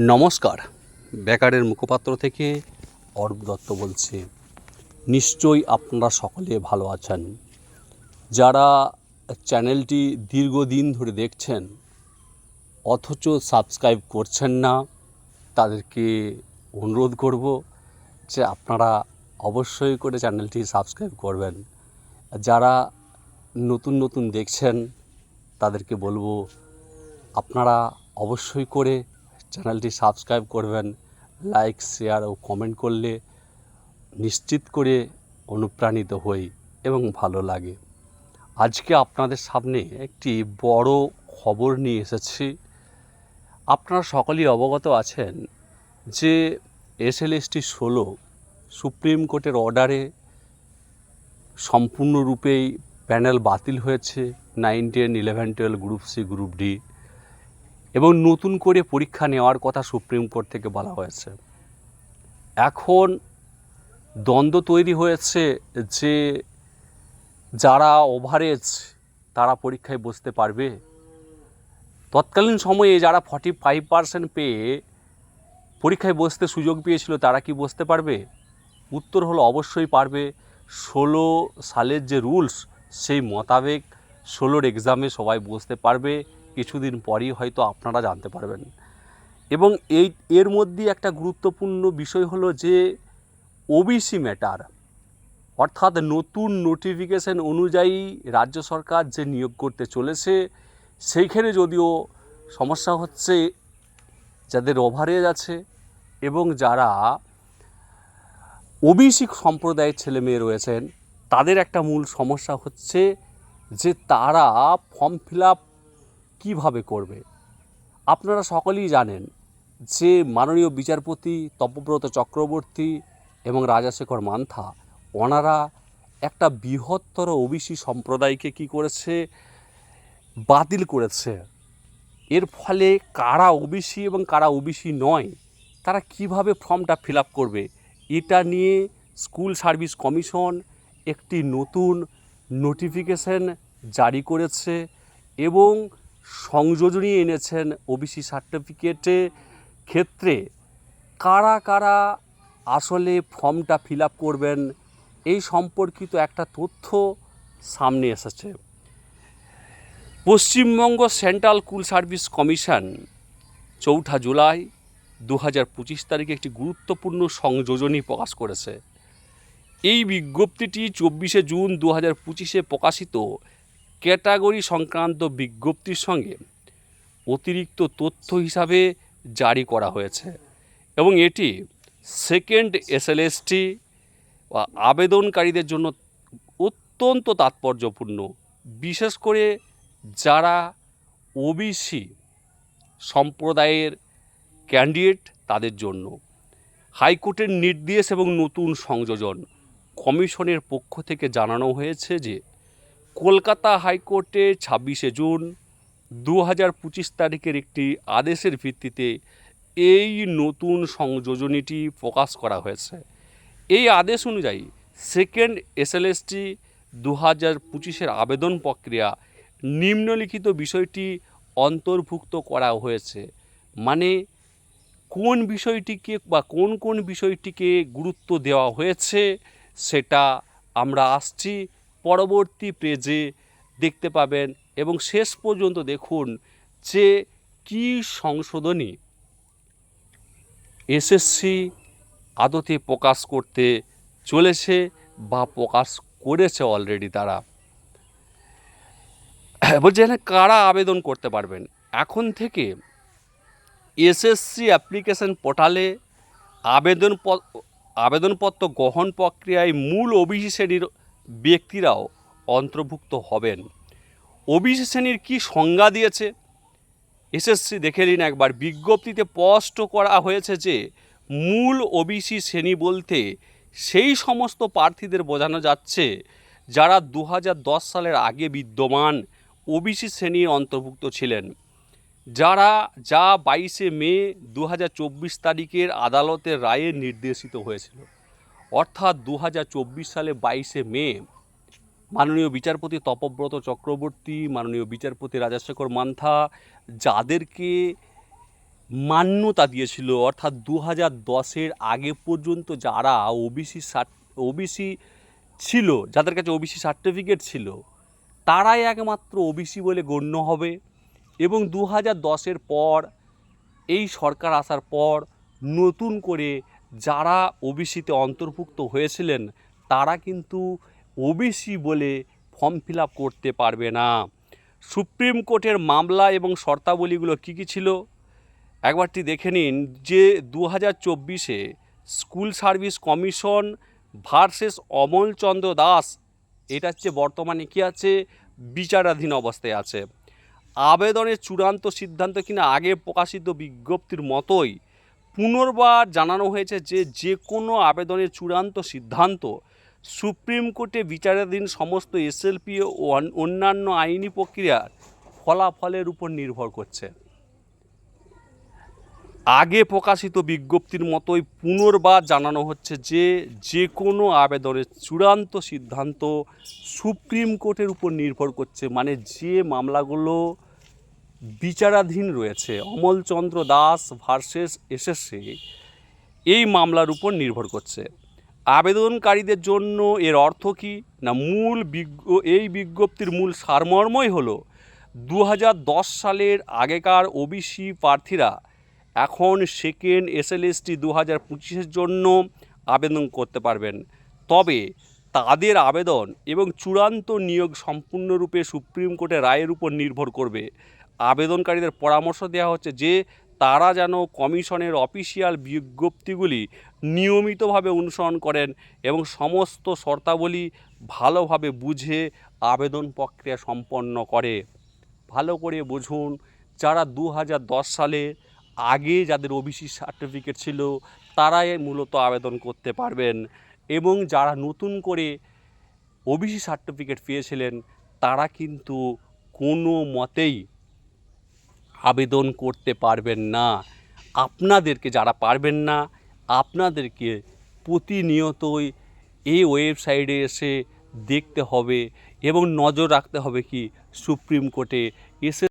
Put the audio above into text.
নমস্কার। বেকারের মুখপাত্র থেকে অর্প দত্ত বলছে। নিশ্চয়ই আপনারা সকলে ভালো আছেন। যারা চ্যানেলটি দীর্ঘদিন ধরে দেখছেন, অথচ সাবস্ক্রাইব করছেন না, তাদেরকে অনুরোধ করব যে আপনারা অবশ্যই করে চ্যানেলটি সাবস্ক্রাইব করবেন। যারা নতুন নতুন দেখছেন, তাদেরকে বলব, আপনারা অবশ্যই করে চ্যানেলটি সাবস্ক্রাইব করবেন, লাইক, শেয়ার ও কমেন্ট করলে নিশ্চিত করে অনুপ্রাণিত হই এবং ভালো লাগে। আজকে আপনাদের সামনে একটি বড় খবর নিয়ে এসেছি। আপনারা সকলেই অবগত আছেন যে এসএলএসটি ষোলো সুপ্রিম কোর্টের অর্ডারে সম্পূর্ণরূপেই প্যানেল বাতিল হয়েছে, nine, ten, eleven, twelve, group C, group D. এবং নতুন করে পরীক্ষা নেওয়ার কথা সুপ্রিম কোর্ট থেকে বলা হয়েছে। এখন দ্বন্দ্ব তৈরি হয়েছে যে যারা ওভারেজ তারা পরীক্ষায় বসতে পারবে। তৎকালীন সময়ে যারা ফর্টি ফাইভ পার্সেন্ট পেয়ে পরীক্ষায় বসতে সুযোগ পেয়েছিল, তারা কি বসতে পারবে? উত্তর হলো অবশ্যই পারবে। ষোলো সালের যে রুলস সেই মোতাবেক ষোলোর এক্সামে সবাই বসতে পারবে। কিছুদিন পরই হয়তো আপনারা জানতে পারবেন। এবং এই, এর মধ্যে একটা গুরুত্বপূর্ণ বিষয় হলো যে ওবিসি ম্যাটার অর্থাৎ নতুন নোটিফিকেশন অনুযায়ী রাজ্য সরকার যে নিয়োগ করতে চলেছে, সেইখানে যদিও সমস্যা হচ্ছে, যাদের ওভারেজ আছে এবং যারা ওবিসি সম্প্রদায়ের ছেলে মেয়ে রয়েছেন, তাদের একটা মূল সমস্যা হচ্ছে যে তারা ফর্ম ফিল আপ কীভাবে করবে? আপনারা সকলেই জানেন যে মাননীয় বিচারপতি তপব্রত চক্রবর্তী এবং রাজাশেখর মান্থা ওনারা একটা বৃহত্তর ওবিসি সম্প্রদায়কে কি করেছে? বাতিল করেছে। এর ফলে কারা ওবিসি এবং কারা ওবিসি নয়, তারা কীভাবে ফর্মটা ফিল আপ করবে? এটা নিয়ে স্কুল সার্ভিস কমিশন একটি নতুন নোটিফিকেশন জারি করেছে এবং সংযোজনী এনেছেন ওবিসি সার্টিফিকেটে। ক্ষেত্রে কারা কারা আসলে ফর্মটা ফিল আপ করবেন, এই সম্পর্কিত একটা তথ্য সামনে এসেছে। Paschimbanga central school service commission চৌঠা জুলাই দু হাজার পঁচিশ তারিখে একটি গুরুত্বপূর্ণ সংযোজনী প্রকাশ করেছে। এই বিজ্ঞপ্তিটি চব্বিশে জুন দু হাজার পঁচিশে প্রকাশিত ক্যাটাগরি সংক্রান্ত বিজ্ঞপ্তির সঙ্গে অতিরিক্ত তথ্য হিসাবে জারি করা হয়েছে এবং এটি সেকেন্ড এসএলএসটি বা আবেদনকারীদের জন্য অত্যন্ত তাৎপর্যপূর্ণ। বিশেষ করে যারা ওবিসি সম্প্রদায়ের ক্যান্ডিডেট তাদের জন্য। হাইকোর্টের নির্দেশ এবং নতুন সংযোজন কমিশনের পক্ষ থেকে জানানো হয়েছে যে কলকাতা হাইকোর্টে ছাব্বিশে জুন দু হাজার পঁচিশ তারিখের একটি আদেশের ভিত্তিতে এই নতুন সংযোজনীটি প্রকাশ করা হয়েছে। এই আদেশ অনুযায়ী সেকেন্ড এসএলএসটি দু হাজার পঁচিশের আবেদন প্রক্রিয়া নিম্নলিখিত বিষয়টি অন্তর্ভুক্ত করা হয়েছে। মানে কোন বিষয়টিকে বা কোন কোন বিষয়টিকে গুরুত্ব দেওয়া হয়েছে সেটা আমরা আসছি পরবর্তী পেজে দেখতে পাবেন এবং শেষ পর্যন্ত দেখুন যে কী সংশোধনী এসএসসি আদতে প্রকাশ করতে চলেছে বা প্রকাশ করেছে অলরেডি তারা। বলছে, এখানে কারা আবেদন করতে পারবেন? এখন থেকে এসএসসি অ্যাপ্লিকেশন পোর্টালে আবেদন আবেদনপত্র গ্রহণ প্রক্রিয়ায় মূল ওবিসি শ্রেণির ব্যক্তিরাও অন্তর্ভুক্ত হবেন। ওবিসি শ্রেণির কী সংজ্ঞা দিয়েছে? এসএসসি দেখে নিন একবার। বিজ্ঞপ্তিতে স্পষ্ট করা হয়েছে যে, মূল ওবিসি শ্রেণি বলতে সেই সমস্ত প্রার্থীদের বোঝানো যাচ্ছে যারা দু হাজার দশ সালের আগে বিদ্যমান ওবিসি শ্রেণির অন্তর্ভুক্ত ছিলেন। যারা যা বাইশে মে দু হাজার চব্বিশ তারিখের আদালতের রায়ে নির্দেশিত হয়েছিল। অর্থাৎ দু হাজার চব্বিশ সালে বাইশে মে, মাননীয় বিচারপতি তপব্রত চক্রবর্তী, মাননীয় বিচারপতি রাজাশেখর মান্থা, যাদেরকে মান্যতা দিয়েছিল, অর্থাৎ দু হাজার দশের আগে পর্যন্ত যারা ওবিসি ওবিসি ছিল, যাদের কাছে ওবিসি সার্টিফিকেট ছিল, তারাই একমাত্র ওবিসি বলে গণ্য হবে এবং দু হাজার দশের পর এই সরকার আসার পর নতুন করে যারা ওবিসিতে অন্তর্ভুক্ত হয়েছিলেন, তারা কিন্তু ওবিসি বলে ফর্ম ফিল করতে পারবে না। সুপ্রিম কোর্টের মামলা এবং শর্তাবলীগুলো কী কী ছিল? একবারটি দেখে নিন যে দু হাজার চব্বিশে school service commission versus Amalchandra Das, এটা হচ্ছে বর্তমানে কী আছে? বিচারাধীন অবস্থায় আছে। আবেদনের চূড়ান্ত সিদ্ধান্ত কিনা আগে প্রকাশিত বিজ্ঞপ্তির মতোই পুনর্বার জানানো হয়েছে যে যে কোনো আবেদনের চূড়ান্ত সিদ্ধান্ত সুপ্রিম কোর্টে বিচারাধীন সমস্ত এসএলপি ও অন- অন্যান্য আইনি প্রক্রিয়ার ফলাফলের উপর নির্ভর করছে। আগে প্রকাশিত বিজ্ঞপ্তির মতোই পুনর্বার জানানো হচ্ছে যে যে কোনো আবেদনের চূড়ান্ত সিদ্ধান্ত সুপ্রিম কোর্টের উপর নির্ভর করছে মানে যে মামলাগুলো বিচারাধীন রয়েছে। অমলচন্দ্র দাস ভার্সেস এসএসসি এই মামলার উপর নির্ভর করছে। আবেদনকারীদের জন্য এর অর্থ কী? না, মূল বিজ্ঞ, এই বিজ্ঞপ্তির মূল সারমর্মই হলো দু সালের আগেকার ওবিসি প্রার্থীরা এখন সেকেন্ড এসএলএসটি দু হাজার পঁচিশের জন্য আবেদন করতে পারবেন। তবে তাদের আবেদন এবং চূড়ান্ত নিয়োগ সম্পূর্ণরূপে সুপ্রিম কোর্টের রায়ের উপর নির্ভর করবে। আবেদনকারীদের পরামর্শ দেওয়া হচ্ছে যে তারা যেন কমিশনের অফিসিয়াল বিজ্ঞপ্তিগুলি নিয়মিতভাবে অনুসরণ করেন এবং সমস্ত শর্তাবলী ভালোভাবে বুঝে আবেদন প্রক্রিয়া সম্পন্ন করে। ভালো করে বুঝুন, যারা দু হাজার দশ সালে আগে যাদের ওবিসি সার্টিফিকেট ছিল, তারাই মূলত আবেদন করতে পারবেন এবং যারা নতুন করে ওবিসি সার্টিফিকেট পেয়েছিলেন, তারা কিন্তু কোনো মতেই আবেদন করতে পারবেন না। আপনাদেরকে যারা পারবেন না, আপনাদেরকে প্রতিনিয়তই এই ওয়েবসাইটে এসে দেখতে হবে এবং নজর রাখতে হবে কি, সুপ্রিম কোর্টে এসে